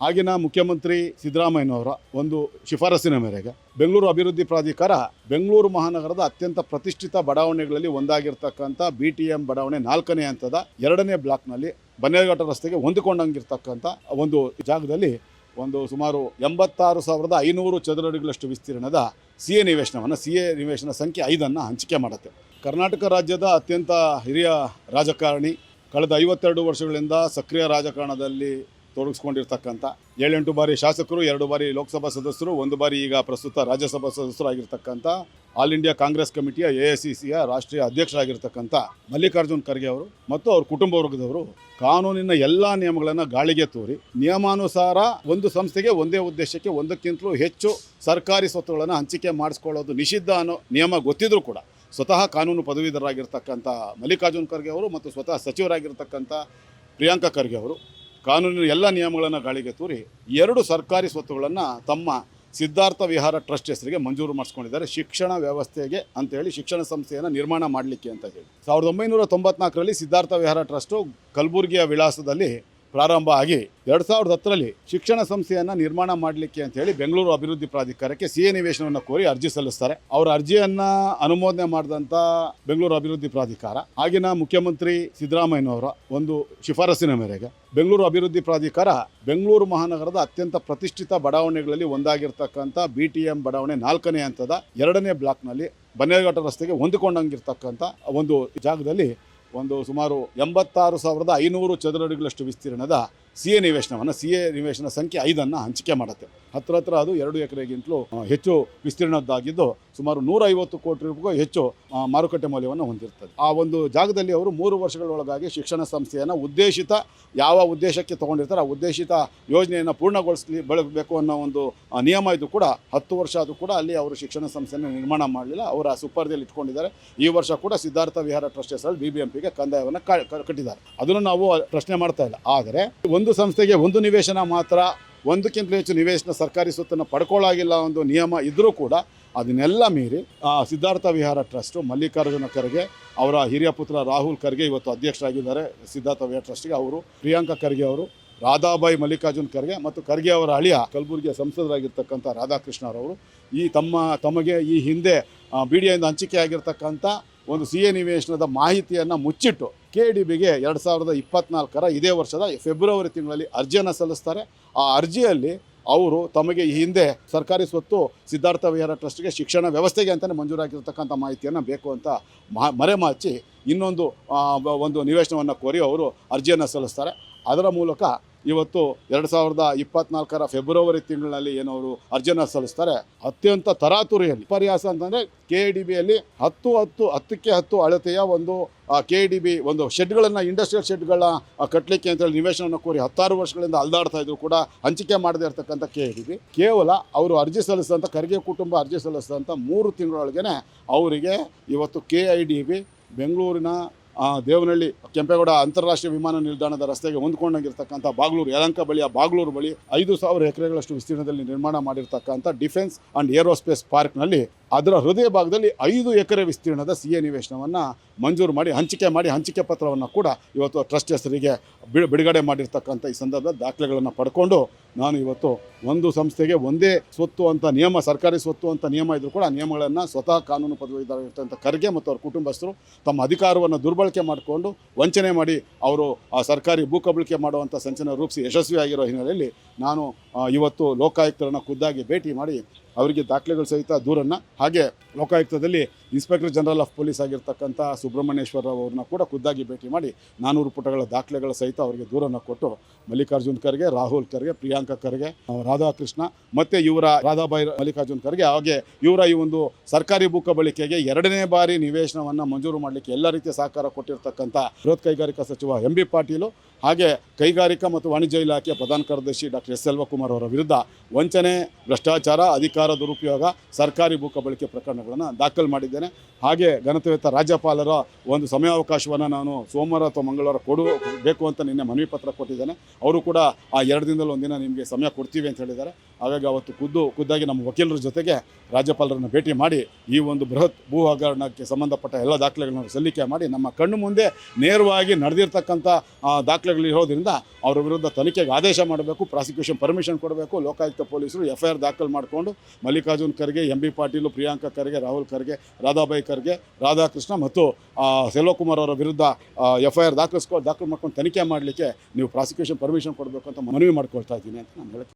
ಆಗಿನ ಮುಖ್ಯಮಂತ್ರಿ ಸಿದ್ದರಾಮಯ್ಯನವರ ಒಂದು ಶಿಫಾರಸಿನ ಮೇರೆಗೆ ಬೆಂಗಳೂರು ಅಭಿವೃದ್ಧಿ ಪ್ರಾಧಿಕಾರ ಬೆಂಗಳೂರು ಮಹಾನಗರದ ಅತ್ಯಂತ ಪ್ರತಿಷ್ಠಿತ ಬಡಾವಣೆಗಳಲ್ಲಿ ಒಂದಾಗಿರ್ತಕ್ಕಂಥ ಬಿ ಟಿ ಎಂ ಬಡಾವಣೆ ನಾಲ್ಕನೇ ಹಂತದ ಎರಡನೇ ಬ್ಲಾಕ್ನಲ್ಲಿ ಬನ್ನೇರುಘಟ್ಟ ರಸ್ತೆಗೆ ಹೊಂದಿಕೊಂಡಂಗಿರ್ತಕ್ಕಂಥ ಒಂದು ಜಾಗದಲ್ಲಿ ಒಂದು ಸುಮಾರು ಎಂಬತ್ತಾರು ಸಾವಿರದ ಐನೂರು ಚದುರಡಿಗಳಷ್ಟು ವಿಸ್ತೀರ್ಣದ ಸಿ ಎ ನಿವೇಶನವನ್ನು ಸಿ ಎ ನಿವೇಶನ ಸಂಖ್ಯೆ ಐದನ್ನು ಹಂಚಿಕೆ ಮಾಡುತ್ತೆ. ಕರ್ನಾಟಕ ರಾಜ್ಯದ ಅತ್ಯಂತ ಹಿರಿಯ ರಾಜಕಾರಣಿ, ಕಳೆದ ಐವತ್ತೆರಡು ವರ್ಷಗಳಿಂದ ಸಕ್ರಿಯ ರಾಜಕಾರಣದಲ್ಲಿ ತೊಡಗಿಸ್ಕೊಂಡಿರ್ತಕ್ಕಂಥ ಏಳೆಂಟು ಬಾರಿ ಶಾಸಕರು, ಎರಡು ಬಾರಿ ಲೋಕಸಭಾ ಸದಸ್ಯರು, ಒಂದು ಬಾರಿ ಈಗ ಪ್ರಸ್ತುತ ರಾಜ್ಯಸಭಾ ಸದಸ್ಯರು ಆಗಿರ್ತಕ್ಕಂಥ ಆಲ್ ಇಂಡಿಯಾ ಕಾಂಗ್ರೆಸ್ ಕಮಿಟಿಯ ಎ ಐ ಸಿ ಸಿಯ ರಾಷ್ಟ್ರೀಯ ಅಧ್ಯಕ್ಷರಾಗಿರ್ತಕ್ಕಂಥ ಮಲ್ಲಿಕಾರ್ಜುನ್ ಖರ್ಗೆ ಅವರು ಮತ್ತು ಅವ್ರ ಕುಟುಂಬ ವರ್ಗದವರು ಕಾನೂನಿನ ಎಲ್ಲ ನಿಯಮಗಳನ್ನು ಗಾಳಿಗೆ ತೋರಿ ನಿಯಮಾನುಸಾರ ಒಂದು ಸಂಸ್ಥೆಗೆ ಒಂದೇ ಉದ್ದೇಶಕ್ಕೆ ಒಂದಕ್ಕಿಂತಲೂ ಹೆಚ್ಚು ಸರ್ಕಾರಿ ಸ್ವತ್ತುಗಳನ್ನು ಹಂಚಿಕೆ ಮಾಡಿಸ್ಕೊಳ್ಳೋದು ನಿಷಿದ್ಧ ಅನ್ನೋ ನಿಯಮ ಗೊತ್ತಿದ್ರೂ ಕೂಡ ಸ್ವತಃ ಕಾನೂನು ಪದವೀಧರರಾಗಿರ್ತಕ್ಕಂಥ ಮಲ್ಲಿಕಾರ್ಜುನ್ ಖರ್ಗೆ ಅವರು ಮತ್ತು ಸ್ವತಃ ಸಚಿವರಾಗಿರ್ತಕ್ಕಂಥ ಪ್ರಿಯಾಂಕಾ ಖರ್ಗೆ ಅವರು ಕಾನೂನಿನ ಎಲ್ಲ ನಿಯಮಗಳನ್ನು ಗಾಳಿಗೆ ತೂರಿ ಎರಡು ಸರ್ಕಾರಿ ಸ್ವತ್ತುಗಳನ್ನು ತಮ್ಮ ಸಿದ್ಧಾರ್ಥ ವಿಹಾರ ಟ್ರಸ್ಟ್ ಹೆಸರಿಗೆ ಮಂಜೂರು ಮಾಡಿಸ್ಕೊಂಡಿದ್ದಾರೆ. ಶಿಕ್ಷಣ ವ್ಯವಸ್ಥೆಗೆ ಅಂತ ಹೇಳಿ ಶಿಕ್ಷಣ ಸಂಸ್ಥೆಯನ್ನು ನಿರ್ಮಾಣ ಮಾಡಲಿಕ್ಕೆ ಅಂತ ಹೇಳಿ. ಸಾವಿರದ ಒಂಬೈನೂರ ತೊಂಬತ್ನಾಲ್ಕರಲ್ಲಿ ಸಿದ್ಧಾರ್ಥ ವಿಹಾರ ಟ್ರಸ್ಟು ಕಲಬುರಗಿಯ ವಿಳಾಸದಲ್ಲಿ ಪ್ರಾರಂಭ ಆಗಿ ಎರಡು ಸಾವಿರದ ಹತ್ತರಲ್ಲಿ ಶಿಕ್ಷಣ ಸಂಸ್ಥೆಯನ್ನು ನಿರ್ಮಾಣ ಮಾಡಲಿಕ್ಕೆ ಅಂತ ಹೇಳಿ ಬೆಂಗಳೂರು ಅಭಿವೃದ್ಧಿ ಪ್ರಾಧಿಕಾರಕ್ಕೆ ಸಿ ಎ ನಿವೇಶನವನ್ನು ಕೋರಿ ಅರ್ಜಿ ಸಲ್ಲಿಸ್ತಾರೆ. ಅವರ ಅರ್ಜಿಯನ್ನು ಅನುಮೋದನೆ ಮಾಡಿದಂಥ ಬೆಂಗಳೂರು ಅಭಿವೃದ್ಧಿ ಪ್ರಾಧಿಕಾರ, ಆಗಿನ ಮುಖ್ಯಮಂತ್ರಿ ಸಿದ್ದರಾಮಯ್ಯನವರ ಒಂದು ಶಿಫಾರಸಿನ ಮೇರೆಗೆ ಬೆಂಗಳೂರು ಅಭಿವೃದ್ಧಿ ಪ್ರಾಧಿಕಾರ ಬೆಂಗಳೂರು ಮಹಾನಗರದ ಅತ್ಯಂತ ಪ್ರತಿಷ್ಠಿತ ಬಡಾವಣೆಗಳಲ್ಲಿ ಒಂದಾಗಿರ್ತಕ್ಕಂಥ ಬಿ ಟಿ ಎಂ ಬಡಾವಣೆ ನಾಲ್ಕನೇ ಹಂತದ ಎರಡನೇ ಬ್ಲಾಕ್ನಲ್ಲಿ ಬನ್ನೇರುಘಟ್ಟ ರಸ್ತೆಗೆ ಹೊಂದಿಕೊಂಡಂಗಿರ್ತಕ್ಕಂಥ ಒಂದು ಜಾಗದಲ್ಲಿ ಒಂದು ಸುಮಾರು ಎಂಬತ್ತಾರು ಸಾವಿರದ ಐನೂರು ಚದುರಡಿಗಳಷ್ಟು ವಿಸ್ತೀರ್ಣದ ಸಿ ಎ ನಿವೇಶನವನ್ನು ಸಿ ಎ ನಿವೇಶನ ಸಂಖ್ಯೆ ಐದನ್ನು ಹಂಚಿಕೆ ಮಾಡುತ್ತೆ. ಹತ್ರ ಹತ್ರ ಅದು ಎರಡು ಎಕರೆಗಿಂತಲೂ ಹೆಚ್ಚು ವಿಸ್ತೀರ್ಣದ್ದಾಗಿದ್ದು ಸುಮಾರು ನೂರೈವತ್ತು ಕೋಟಿ ರೂಪಾಯಿಗೂ ಹೆಚ್ಚು ಮಾರುಕಟ್ಟೆ ಮೌಲ್ಯವನ್ನು ಹೊಂದಿರ್ತದೆ. ಆ ಒಂದು ಜಾಗದಲ್ಲಿ ಅವರು ಮೂರು ವರ್ಷಗಳೊಳಗಾಗಿ ಶಿಕ್ಷಣ ಸಂಸ್ಥೆಯನ್ನು ಉದ್ದೇಶಿತ, ಯಾವ ಉದ್ದೇಶಕ್ಕೆ ತೊಗೊಂಡಿರ್ತಾರೆ ಆ ಉದ್ದೇಶಿತ ಯೋಜನೆಯನ್ನು ಪೂರ್ಣಗೊಳಿಸಲಿ, ಬೆಳಗಬೇಕು ಅನ್ನೋ ಒಂದು ನಿಯಮ ಇದು ಕೂಡ ಹತ್ತು ವರ್ಷ ಅದು ಕೂಡ ಅಲ್ಲಿ ಅವರು ಶಿಕ್ಷಣ ಸಂಸ್ಥೆಯನ್ನು ನಿರ್ಮಾಣ ಮಾಡಲಿಲ್ಲ. ಅವರ ಸುಪರ್ದಿಯಲ್ಲಿ ಇಟ್ಕೊಂಡಿದ್ದಾರೆ. ಈ ವರ್ಷ ಕೂಡ ಸಿದ್ಧಾರ್ಥ ವಿಹಾರ ಟ್ರಸ್ಟ್ ಹೆಸರಲ್ಲಿ ಬಿ ಬಿ ಎಂ ಪಿಗೆ ಕಂದಾಯವನ್ನು ಕಟ್ಟಿದ್ದಾರೆ. ಅದನ್ನು ನಾವು ಪ್ರಶ್ನೆ ಮಾಡ್ತಾ ಇಲ್ಲ. ಆದರೆ ಒಂದು ಸಂಸ್ಥೆಗೆ ಒಂದು ನಿವೇಶನ ಮಾತ್ರ ಒಂದಕ್ಕಿಂತ ಹೆಚ್ಚು ನಿವೇಶನ ಸರ್ಕಾರಿ ಸುತ್ತನ್ನು ಪಡ್ಕೊಳ್ಳಾಗಿಲ್ಲ ಒಂದು ನಿಯಮ ಇದ್ದರೂ ಕೂಡ ಅದನ್ನೆಲ್ಲ ಮೀರಿ ಸಿದ್ಧಾರ್ಥ ವಿಹಾರ ಟ್ರಸ್ಟು ಮಲ್ಲಿಕಾರ್ಜುನ ಖರ್ಗೆ ಅವರ ಹಿರಿಯ ಪುತ್ರ ರಾಹುಲ್ ಖರ್ಗೆ ಇವತ್ತು ಅಧ್ಯಕ್ಷರಾಗಿದ್ದಾರೆ. ಸಿದ್ಧಾರ್ಥ ವಿಹಾರ ಟ್ರಸ್ಟ್ಗೆ ಅವರು, ಪ್ರಿಯಾಂಕಾ ಖರ್ಗೆ ಅವರು, ರಾಧಾಬಾಯಿ ಮಲ್ಲಿಕಾರ್ಜುನ್ ಖರ್ಗೆ ಮತ್ತು ಖರ್ಗೆ ಅವರ ಅಳಿಯ ಕಲಬುರಗಿಯ ಸಂಸದರಾಗಿರ್ತಕ್ಕಂಥ ರಾಧಾಕೃಷ್ಣರವರು ಈ ತಮ್ಮ, ತಮಗೆ ಈ ಹಿಂದೆ ಬಿ ಡಿ ಐಯಿಂದ ಹಂಚಿಕೆ ಆಗಿರ್ತಕ್ಕಂಥ ಒಂದು ಸಿ ಎ ನಿವೇಶನದ ಮಾಹಿತಿಯನ್ನು ಮುಚ್ಚಿಟ್ಟು ಕೆ ಡಿ ಬಿಗೆ ಎರಡು ಸಾವಿರದ ಇಪ್ಪತ್ನಾಲ್ಕರ ಇದೇ ವರ್ಷದ ಫೆಬ್ರವರಿ ತಿಂಗಳಲ್ಲಿ ಅರ್ಜಿಯನ್ನು ಸಲ್ಲಿಸ್ತಾರೆ. ಆ ಅರ್ಜಿಯಲ್ಲಿ ಅವರು ತಮಗೆ ಈ ಹಿಂದೆ ಸರ್ಕಾರಿ ಸ್ವತ್ತು ಸಿದ್ಧಾರ್ಥ ವಿಹಾರ ಟ್ರಸ್ಟ್ಗೆ ಶಿಕ್ಷಣ ವ್ಯವಸ್ಥೆಗೆ ಅಂತಲೇ ಮಂಜೂರಾಗಿರ್ತಕ್ಕಂಥ ಮಾಹಿತಿಯನ್ನು ಬೇಕು ಅಂತ ಮರೆಮಾಚಿ ಇನ್ನೊಂದು ಒಂದು ನಿವೇಶನವನ್ನು ಕೋರಿ ಅವರು ಅರ್ಜಿಯನ್ನು ಸಲ್ಲಿಸ್ತಾರೆ. ಅದರ ಮೂಲಕ ಇವತ್ತು ಎರಡು ಸಾವಿರದ ಇಪ್ಪತ್ನಾಲ್ಕರ ಫೆಬ್ರವರಿ ತಿಂಗಳಿನಲ್ಲಿ ಏನವರು ಅರ್ಜಿಯನ್ನು ಸಲ್ಲಿಸ್ತಾರೆ, ಅತ್ಯಂತ ತರಾತುರಿಯಲ್ಲಿ. ವಿಪರ್ಯಾಸ ಅಂತಂದರೆ ಕೆ ಡಿ ಬಿಯಲ್ಲಿ ಹತ್ತು ಹತ್ತು, ಹತ್ತಕ್ಕೆ ಹತ್ತು ಅಳತೆಯ ಒಂದು ಕೆ ಡಿ ಬಿ ಒಂದು ಶೆಡ್ಗಳನ್ನು ಇಂಡಸ್ಟ್ರಿಯಲ್ ಶೆಡ್ಗಳನ್ನ ಕಟ್ಟಲಿಕ್ಕೆ ಅಂತೇಳಿ ನಿವೇಶನವನ್ನು ಕೋರಿ ಹತ್ತಾರು ವರ್ಷಗಳಿಂದ ಅಲ್ದಾಡ್ತಾ ಇದ್ರು ಕೂಡ ಹಂಚಿಕೆ ಮಾಡದೇ ಇರತಕ್ಕಂಥ ಕೆ ಡಿ ಬಿ ಕೇವಲ ಅವರು ಅರ್ಜಿ ಸಲ್ಲಿಸಿದಂಥ, ಖರ್ಗೆ ಕುಟುಂಬ ಅರ್ಜಿ ಸಲ್ಲಿಸಿದಂಥ ಮೂರು ತಿಂಗಳೊಳಗೇ ಅವರಿಗೆ ಇವತ್ತು ಕೆ ಐ ಡಿ ಬಿ ಬೆಂಗಳೂರಿನ ದೇವನಹಳ್ಳಿ ಕೆಂಪೇಗೌಡ ಅಂತಾರಾಷ್ಟ್ರೀಯ ವಿಮಾನ ನಿಲ್ದಾಣದ ರಸ್ತೆಗೆ ಹೊಂದ್ಕೊಂಡಂಗಿರ್ತಕ್ಕಂಥ ಬಾಗ್ಲೂರು, ಯಲಂಕ ಬಳಿಯ ಬಾಗ್ಲೂರು ಬಳಿ ಐದು ಸಾವಿರ ಎಕರೆಗಳಷ್ಟು ವಿಸ್ತೀರ್ಣದಲ್ಲಿ ನಿರ್ಮಾಣ ಮಾಡಿರ್ತಕ್ಕಂಥ ಡಿಫೆನ್ಸ್ ಆ್ಯಂಡ್ ಏರೋಸ್ಪೇಸ್ ಪಾರ್ಕ್ನಲ್ಲಿ ಅದರ ಹೃದಯ ಭಾಗದಲ್ಲಿ ಐದು ಎಕರೆ ವಿಸ್ತೀರ್ಣದ ಸಿ ಎ ನಿವೇಶನವನ್ನು ಮಂಜೂರು ಮಾಡಿ, ಹಂಚಿಕೆ ಮಾಡಿ, ಹಂಚಿಕೆ ಪತ್ರವನ್ನು ಕೂಡ ಇವತ್ತು ಟ್ರಸ್ಟ್ ಹೆಸರಿಗೆ ಬಿಡು, ಬಿಡುಗಡೆ ಮಾಡಿರ್ತಕ್ಕಂಥ ಈ ಸಂದರ್ಭದ ದಾಖಲೆಗಳನ್ನು ಪಡ್ಕೊಂಡು ನಾನು ಇವತ್ತು ಒಂದು ಸಂಸ್ಥೆಗೆ ಒಂದೇ ಸ್ವತ್ತು ಅಂತ ನಿಯಮ, ಸರ್ಕಾರಿ ಸ್ವತ್ತು ಅಂತ ನಿಯಮ ಇದ್ದರೂ ಕೂಡ ಆ ನಿಯಮಗಳನ್ನು ಸ್ವತಃ ಕಾನೂನು ಪದವೀಧರರಾಗಿರ್ತಕ್ಕಂಥ ಖರ್ಗೆ ಮತ್ತು ಅವ್ರ ಕುಟುಂಬಸ್ಥರು ತಮ್ಮ ಅಧಿಕಾರವನ್ನು ದುರ್ಬಳಕೆ ಮಾಡಿಕೊಂಡು ವಂಚನೆ ಮಾಡಿ ಅವರು ಆ ಸರ್ಕಾರಿ ಭೂ ಕಬಳಿಕೆ ಮಾಡುವಂಥ ಸಂಚನ ರೂಪಿಸಿ ಯಶಸ್ವಿಯಾಗಿರೋ ಹಿನ್ನೆಲೆಯಲ್ಲಿ ನಾನು ಇವತ್ತು ಲೋಕಾಯುಕ್ತರನ್ನು ಖುದ್ದಾಗಿ ಭೇಟಿ ಮಾಡಿ ಅವರಿಗೆ ದಾಖಲೆಗಳು ಸಹಿತ ದೂರನ್ನು. ಹಾಗೆ ಲೋಕಾಯುಕ್ತದಲ್ಲಿ ಇನ್ಸ್ಪೆಕ್ಟರ್ ಜನರಲ್ ಆಫ್ ಪೊಲೀಸ್ ಆಗಿರ್ತಕ್ಕಂಥ ಸುಬ್ರಹ್ಮಣ್ಯೇಶ್ವರ ಅವ್ರನ್ನ ಕೂಡ ಖುದ್ದಾಗಿ ಭೇಟಿ ಮಾಡಿ ನಾನೂರು ಪುಟಗಳ ದಾಖಲೆಗಳ ಸಹಿತ ಅವರಿಗೆ ದೂರನ್ನು ಕೊಟ್ಟು ಮಲ್ಲಿಕಾರ್ಜುನ್ ಖರ್ಗೆ, ರಾಹುಲ್ ಖರ್ಗೆ, ಪ್ರಿಯಾಂಕಾ ಖರ್ಗೆ ರಾಧಾಕೃಷ್ಣ ಮತ್ತು ಇವರ ರಾಧಾಬಾಯಿ ಮಲ್ಲಿಕಾರ್ಜುನ್ ಖರ್ಗೆ ಹಾಗೆ ಇವರ ಈ ಒಂದು ಸರ್ಕಾರಿ ಬುಕ್ಕ ಬಳಿಕೆಗೆ ಎರಡನೇ ಬಾರಿ ನಿವೇಶನವನ್ನು ಮಂಜೂರು ಮಾಡಲಿಕ್ಕೆ ಎಲ್ಲ ರೀತಿಯ ಸಹಕಾರ ಕೊಟ್ಟಿರ್ತಕ್ಕಂಥ ಬೃಹತ್ ಕೈಗಾರಿಕಾ ಸಚಿವ ಎಂ ಬಿ ಪಾಟೀಲು ಹಾಗೆ ಕೈಗಾರಿಕಾ ಮತ್ತು ವಾಣಿಜ್ಯ ಇಲಾಖೆಯ ಪ್ರಧಾನ ಕಾರ್ಯದರ್ಶಿ ಡಾಕ್ಟರ್ ಎಸ್ ಸೆಲ್ವಕುಮಾರ್ ಅವರ ವಿರುದ್ಧ ವಂಚನೆ ಭ್ರಷ್ಟಾಚಾರ ಅಧಿಕಾರ ದುರುಪಯೋಗ ಸರ್ಕಾರಿ ಭೂ ಕಬಳಿಕೆ ಪ್ರಕರಣಗಳನ್ನು ದಾಖಲು ಮಾಡಿದ್ದೇನೆ. ಹಾಗೆ ಘನತೆಯುತ ರಾಜ್ಯಪಾಲರ ಒಂದು ಸಮಯಾವಕಾಶವನ್ನು ನಾನು ಸೋಮವಾರ ಅಥವಾ ಮಂಗಳವಾರ ಕೊಡು ಬೇಕು ಅಂತ ನಿನ್ನೆ ಮನವಿ ಪತ್ರ ಕೊಟ್ಟಿದ್ದೇನೆ. ಅವರು ಕೂಡ ಆ ಎರಡು ದಿನದಲ್ಲಿ ಒಂದಿನ ನಿಮಗೆ ಸಮಯ ಕೊಡ್ತೀವಿ ಅಂತ ಹೇಳಿದ್ದಾರೆ. ಹಾಗಾಗಿ ಅವತ್ತು ಖುದ್ದು ಖುದ್ದಾಗಿ ನಮ್ಮ ವಕೀಲರ ಜೊತೆಗೆ ರಾಜ್ಯಪಾಲರನ್ನು ಭೇಟಿ ಮಾಡಿ ಈ ಒಂದು ಬೃಹತ್ ಭೂ ಹಗರಣಕ್ಕೆ ಸಂಬಂಧಪಟ್ಟ ಎಲ್ಲ ದಾಖಲೆಗಳನ್ನು ಸಲ್ಲಿಕೆ ಮಾಡಿ ನಮ್ಮ ಕಣ್ಣು ಮುಂದೆ ನೇರವಾಗಿ ನಡೆದಿರ್ತಕ್ಕಂಥ ಆ, ದಾಖಲೆಗಳು ಅವರ ವಿರುದ್ಧ ತನಿಖೆಗೆ ಆದೇಶ ಮಾಡಬೇಕು, ಪ್ರಾಸಿಕ್ಯೂಷನ್ ಪರ್ಮಿಷನ್ ಕೊಡಬೇಕು. ಲೋಕಾಯುಕ್ತ ಪೊಲೀಸರು ಎಫ್ ಐ ಆರ್ ದಾಖಲು ಮಾಡಿಕೊಂಡು ಮಲ್ಲಿಕಾರ್ಜುನ್ ಖರ್ಗೆ, ಎಂ ಬಿ ಪಾಟೀಲು, ಪ್ರಿಯಾಂಕಾ ಖರ್ಗೆ, ರಾಹುಲ್ ಖರ್ಗೆ, ರಾಧಾಬಾಯಿ ಖರ್ಗೆ, ರಾಧಾಕೃಷ್ಣ ಮತ್ತು ಸೆಲ್ವಕುಮಾರ್ ಅವರ ವಿರುದ್ಧ ಎಫ್ ಐ ಆರ್ ದಾಖಲಿಸ್ಕೊ, ದಾಖಲು ಮಾಡ್ಕೊಂಡು ತನಿಖೆ ಮಾಡಲಿಕ್ಕೆ ನೀವು ಪ್ರಾಸಿಕ್ಯೂಷನ್ ಪರ್ಮಿಷನ್ ಕೊಡಬೇಕು ಅಂತ ಮನವಿ ಮಾಡ್ಕೊಳ್ತಾ ಇದ್ದೀನಿ ಅಂತ ನಾನು ಹೇಳಕ್ಕೆ